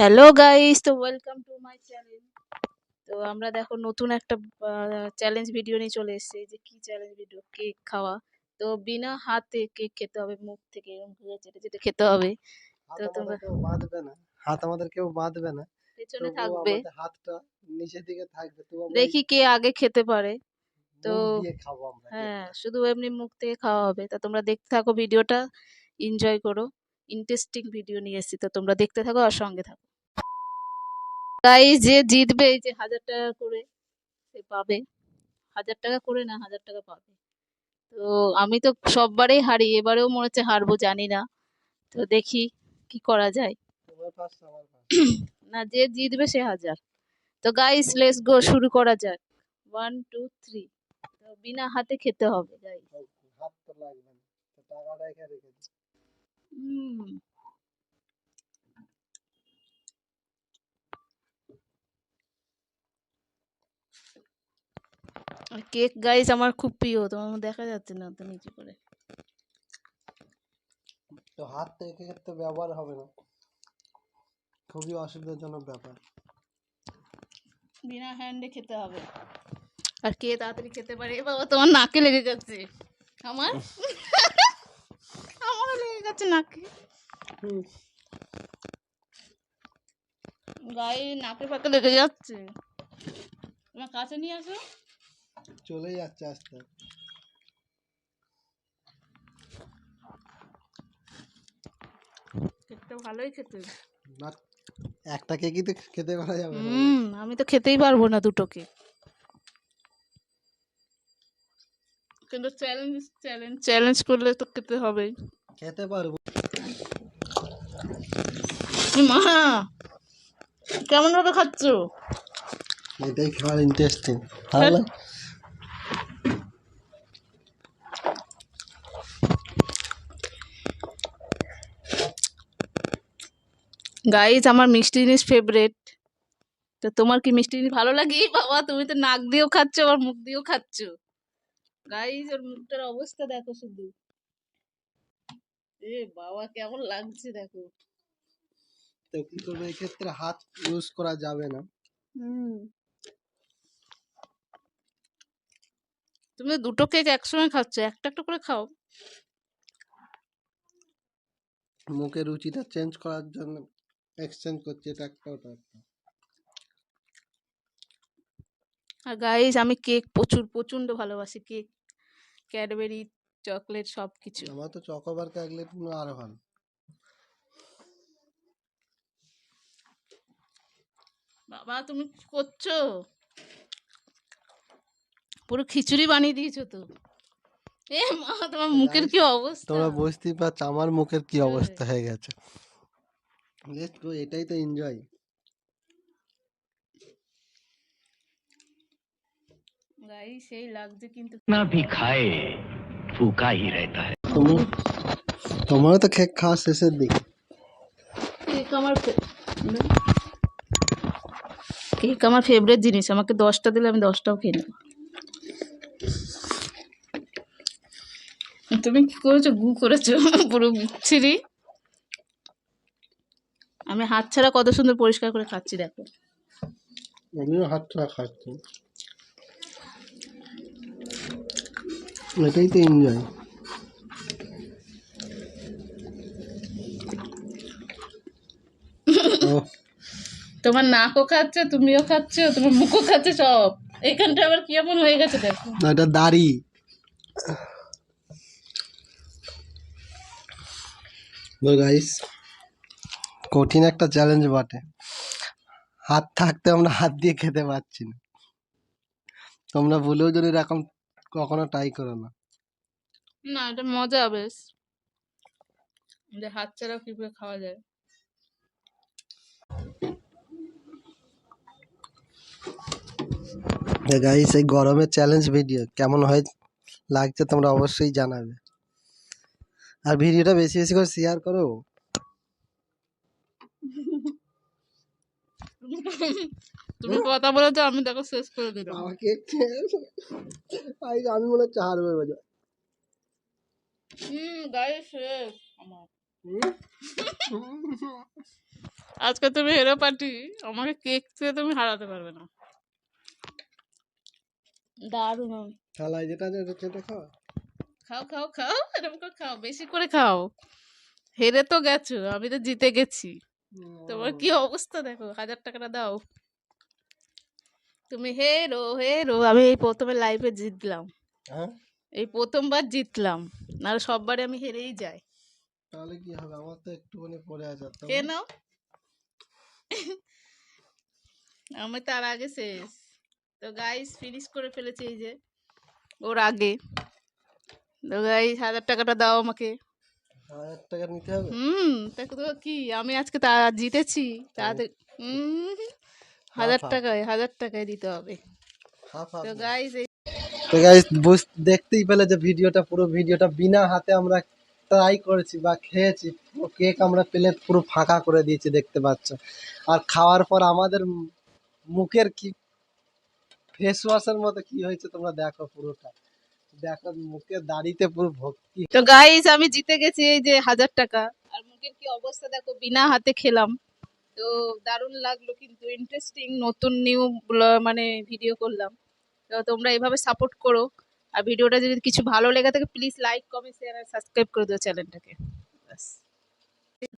Hello guys তো welcome to my channel তো আমরা দেখো নতুন একটা চ্যালেঞ্জ ভিডিও নিয়ে চলে এসেছি। যে কি চ্যালেঞ্জ ভিডিও কেক খাওয়া। তো বিনা হাতে কেক খেতে হবে মুখ থেকে এরকম করে চেটে চেটে খেতে হবে। তো তোমরা- বাঁধবে না। হাত আমাদের কেউ বাঁধবে না। পেছনে থাকবে। হাতটা নিচের দিকে থাকবে। তো দেখি কে আগে খেতে পারে। তো- দিয়ে খাব আমরা হ্যাঁ শুধু এমনি মুখ থেকে খাওয়া হবে। তা তোমরা দেখতে থাকো ভিডিওটা এনজয় করো। ইন্টারেস্টিং ভিডিও নিয়ে এসেছি। তো তোমরা দেখতে থাকো আর সঙ্গে থাকো। তাই যে জিতবে এই যে হাজার টাকা করে সে পাবে। হাজার টাকা করে না হাজার টাকা পাবে। তো আমি তো সববারেই হারি এবারেও মনে হচ্ছে হারবো জানি না। তো দেখি কি করা যায়। না যে জিতবে সে হাজার। তো গাইস লেস গো শুরু করা যাক। ওয়ান টু থ্রি তো বিনা হাতে খেতে হবে গাইস হাত তো লাগবে টাকাটা রেখে হুম কেক গাইস আমার খুব প্রিয় তোমার দেখা যাচ্ছে না তো নিচে করে? তো হাত তো এক্ষেত্রে ব্যবহার হবে না। খুবই অসুবিধাজনক ব্যাপার। বিনা হ্যান্ডে খেতে হবে। আর কে তাড়াতাড়ি খেতে পারে? এ বাবা তোমার নাকে লেগে যাচ্ছে। আমার? আমারও লেগে যাচ্ছে নাকে। গায়ে নাকে ফাঁকে লেগে যাচ্ছে। তোমার কাছে নিয়ে আসো। চলে যাচ্ছে আস্তে। কেকটা ভালোই খেতে। একটা কেকই তো খেতে পারা যাবে হুম আমি তো খেতেই পারব না দুটো কেক। কিন্তু চ্যালেঞ্জ চ্যালেঞ্জ চ্যালেঞ্জ করলে তো খেতে হবেই। খেতে পারব। মা কেমন ভাবে খাচ্ছ? এটাই খাওয়ার ইন্টারেস্টিং ভালো গাইজ আমার মিষ্টি জিনিস ফেভারেট তো তোমার কি মিষ্টি জিনিস ভালো লাগে? বাবা তুমি তো নাক দিয়েও খাচ্ছ আবার মুখ দিয়েও খাচ্ছ। গাইজ ওর মুখটার অবস্থা দেখো শুধু। এ বাবা কেমন লাগছে দেখো। তো কি করব? এক্ষেত্রে হাত ইউজ করা যাবে না। তুমি দুটো কেক একসঙ্গে খাচ্ছ একটা একটা করে খাও। মুখের রুচিটা চেঞ্জ করার জন্য এক্সচেঞ্জ করছি এটা একটা ওটা একটা। আর গাইজ আমি কেক প্রচুর প্রচণ্ড ভালোবাসি কেক ক্যাডবেরি চকলেট সব কিছু আমার তো চকোবার কাকলেট আরও ভালো। বাবা তুমি করছ? পুরো খিচুড়ি বানিয়ে দিয়েছ তো। এ মা তোমার মুখের কি অবস্থা? তোমরা বুঝতেই পারছ আমার মুখের কি। অবস্থা হয়ে গেছে। Let's go, এটাই তো এনজয় গাই সেই লাগছে কিন্তু कितना भी खाए भूखा ही रहता है তুমি তোমারও তো কেক খাওয়া শেষের দিকে কেক আমার কেক আমার ফেভারিট জিনিস আমাকে দশটা দিলে আমি দশটাও খেয়ে নেবো তুমি কি করেছো গু করেছো পুরো বিচ্ছিরি আমি হাত ছাড়া কত সুন্দর পরিষ্কার করে খাচ্ছি দেখো। আমিও হাতটা খাচ্ছি। এটাই তো এনজয় তোমার নাকও খাচ্ছে তুমিও খাচ্ছ তোমার মুখও খাচ্ছে সব। এখানটা আবার কি এমন হয়ে গেছে দেখো। না, এটা দাড়ি। গাইস কঠিন একটা চ্যালেঞ্জ বটে। হাত থাকতে আমরা হাত দিয়ে খেতে পারছি না। তোমরা ভুলেও যদি এরকম কখনো ট্রাই করো না। না এটা মজা বেশ। যে হাত ছাড়াও কীভাবে খাওয়া যায়। গাইস এই গরমের চ্যালেঞ্জ ভিডিও কেমন হয় লাগছে তোমরা অবশ্যই জানাবে। আর ভিডিওটা বেশি বেশি করে শেয়ার করো। তুমি কথা বলে তো আমি দেখো শেষ করে দিলাম আমাকে আমি মনে হচ্ছে হারবে বাজা হুম গায়ে শেষ আমার। আজকে তুমি হেরো পার্টি আমাকে কেক দিয়ে তুমি হারাতে পারবে না। দারুণ। থালায় যেটা আছে ওটা খাও। খাও খাও খাও এরকম করে খাও বেশি করে খাও। হেরে তো গেছো আমি তো জিতে গেছি। তোমার কি অবস্থা দেখো হাজার টাকাটা দাও। তুমি হেরো হেরো আমি এই প্রথমে লাইফে জিতলাম। হ্যাঁ? এই প্রথমবার জিতলাম নাহলে সববারে আমি হেরেই যাই। তাহলে কি হবে? আমার তো একটুখানি পড়ে আছে তো আমি তার আগে শেষ। তো গাইস ফিনিশ করে ফেলেছে এই যে ওর আগে। তো গাইস হাজার টাকাটা দাও আমাকে। হাজার টাকা নিতে হবে? হুম দেখো কি? আমি আজকে তা জিতেছি। তাতে হাজার টাকায় হাজার টাকায় দিতে হবে। Half half. তো গাইস তো গাইস বুঝ দেখতেই পেলে যে ভিডিওটা পুরো ভিডিওটা বিনা হাতে আমরা ট্রাই করেছি বা খেয়েছি। কেক আমরা প্লেট পুরো ফাঁকা করে দিয়েছি দেখতে পাচ্ছ। আর খাওয়ার পর আমাদের মুখের কি ফেস ওয়াশের মতো কি হয়েছে তোমরা দেখো পুরোটা। দেখো আমি জিতে গেছি এই যে হাজার টাকা। আর মুখের কি অবস্থা দেখো, বিনা হাতে খেলাম। তো দারুণ লাগল, কিন্তু ইন্টারেস্টিং নতুন নিউ মানে ভিডিও করলাম। তো তোমরা এভাবে সাপোর্ট করো। আর ভিডিওটা যদি কিছু ভালো লেগে থাকে প্লিজ লাইক কমেন্ট শেয়ার আর সাবস্ক্রাইব করে দিও চ্যানেলটাকে ব্যাস।